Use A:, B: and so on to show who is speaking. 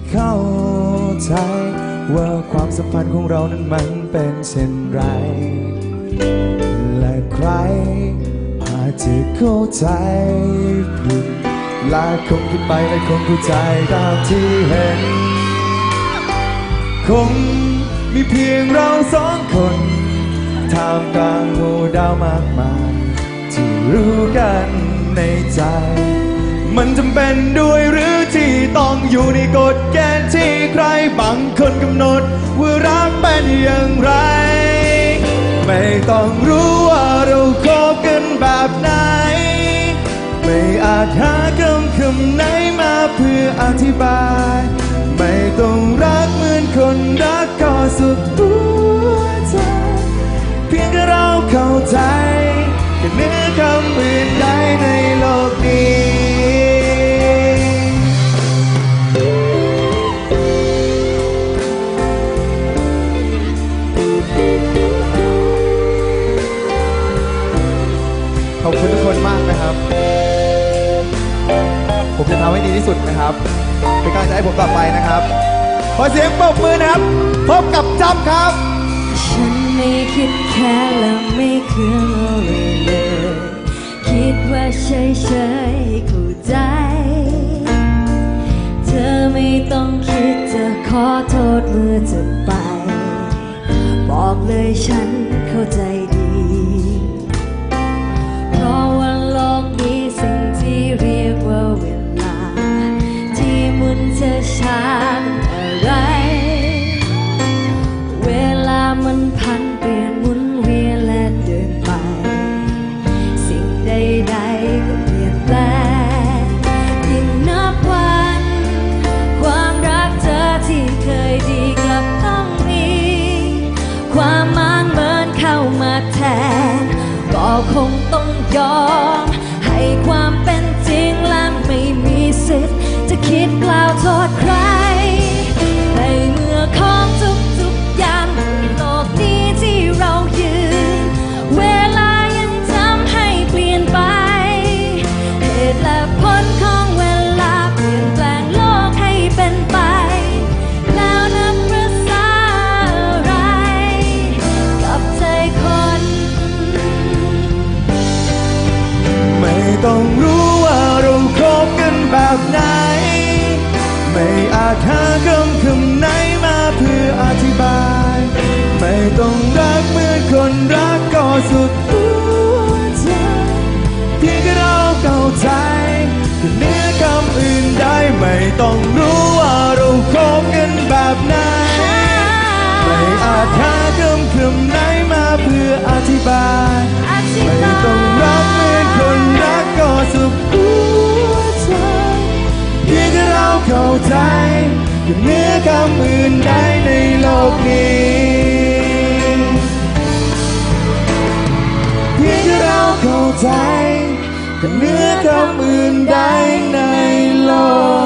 A: ่เข้าใจว่าความสัมพันธ์ของเรานั้นมันเป็นเช่นไร และใครอาจจะเข้าใจผิดหลาคนคิดไปหลายคนเข้าใจตามที่เห็น คงมีเพียงเราสองคนท่ามกลางหมู่ดาวมากมายที่รู้กันในใจ มันจำเป็นด้วยหรือ ต้องอยู่ในกฎเกณฑ์ที่ใครบางคนกำหนด ว่ารักเป็นอย่างไร ไม่ต้องรู้ว่าเราคบกันแบบไหน ไม่อาจหาคำคำไหนมาเพื่ออธิบาย ไม่ต้องรักเหมือนคนรักก็สุดตัว ผมจะทำให้ดีที่สุดนะครับ เป็นกำลังใจให้ผมต่อไปนะครับ ขอเสียงปรบมือนะครับ พบกับจำครับ
B: ฉันไม่คิดแค่และไม่เคืองอะไรเลย คิดว่าเฉยเฉยๆเข้าใจ เธอไม่ต้องคิดจะขอโทษเมื่อจะไป บอกเลยฉันเข้าใจ นจะช้าอะไร เวลามันพันเปลี่ยนหมุนเวียนและเดินไป สิ่งใดๆก็เปลี่ยนแปลงยิ่งนับวัน ความรักเธอที่เคยดีกลับต้องมี ความมางเมินเข้ามาแทน ก็คงต้องยอม ให้ความเป็นจริงและไม่มีสิทธิ์ กล่าวโทษใคร ต้องรู้
A: ว่าเราคบกันแบบไหน ไม่อาจหาคำคำไหนมาเพื่ออธิบาย ไม่ต้องรักเหมือนคนรักก็สุขหัวใจเพียงแค่เราเข้าใจกับเนื้อคำอื่นใดในโลกนี้เพียงแค่เราเข้าใจกับเนื้อคำอื่นใดในโลก